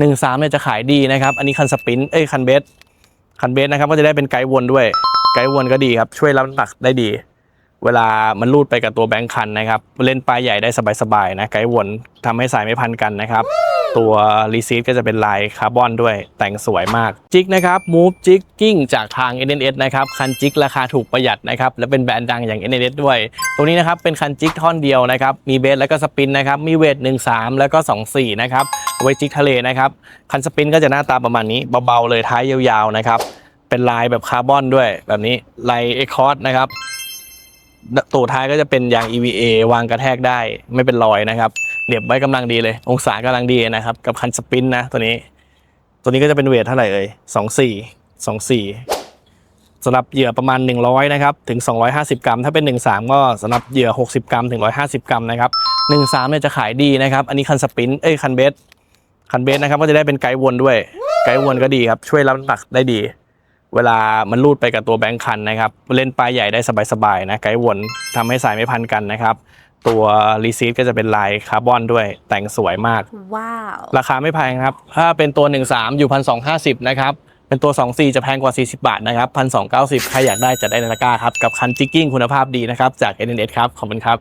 13เนี่ยจะขายดีนะครับ อันนี้คันสปินเอ้ยคันเบสคันเบสนะครับก็จะได้เป็นไกด์วนด้วย ไกด์วนก็ดีครับ ช่วยรับน้ำหนักได้ดี เวลามันลูดไปกับตัวแบงค์คันนะครับ เล่นปลายใหญ่ได้สบายๆนะ ไกด์วนทำให้สายไม่พันกันนะครับ ตัวรีซีทก็จะเป็นลายคาร์บอนด้วยแต่งสวยมาก จิกนะครับมูฟจิกกิ้งจากทาง NNS นะครับ คันจิกราคาถูกประหยัดนะครับ และเป็นแบรนด์ดังอย่าง NNS ด้วย ตัวนี้นะครับ เป็นคันจิกท่อนเดียวนะครับ มีเบสแล้วก็สปินนะครับ มีเวท 13 แล้วก็ 24 นะครับเอาไว้จิกทะเลนะครับ คันสปินก็จะหน้าตาประมาณนี้เบาๆเลยท้ายยาวๆนะครับเป็นลายแบบคาร์บอนด้วยแบบนี้ลายเอคอร์ดนะครับ ตัวท้ายก็จะเป็นยาง EVA วางกระแทกได้ไม่เป็นรอยนะครับเหนียบไว้กำลังดีเลย องศากำลังดีนะครับ กับคันสปรินต์นะตัวนี้ ตัวนี้ก็จะเป็นเวทเท่าไหร่เอ่ยสองสี่สองสี่สำหรับเหยื่อประมาณ 100นะครับถึง 250 กรัม ถ้าเป็น 13 ก็สำหรับเหยื่อ 60 กรัม ถึง 150 กรัมนะครับ13เนี่ยจะขายดีนะครับ อันนี้คันสปรินต์เอ้ยคันเบสคันเบสนะครับก็จะได้เป็นไกด์วนด้วย ไกด์วนก็ดีครับ ช่วยรับน้ำหนักได้ดี เวลามันรูดไปกับตัวแบงค์คันนะครับเล่นปลายใหญ่ได้สบายๆนะไกด์วนทำให้สายไม่พันกันนะครับ ตัวรีซีทก็จะเป็นลายคาร์บอนด้วยแต่งสวยมาก ว้าว ราคาไม่แพงครับ ถ้าเป็นตัว 13 อยู่1,250นะครับเป็นตัว 24 จะแพงกว่า 40 บาทนะครับ1,290ใครอยากได้จัดได้ในตะกร้าครับ กับคันจิกกิ้งคุณภาพดีนะครับ จาก NNS ครับ ขอบคุณครับ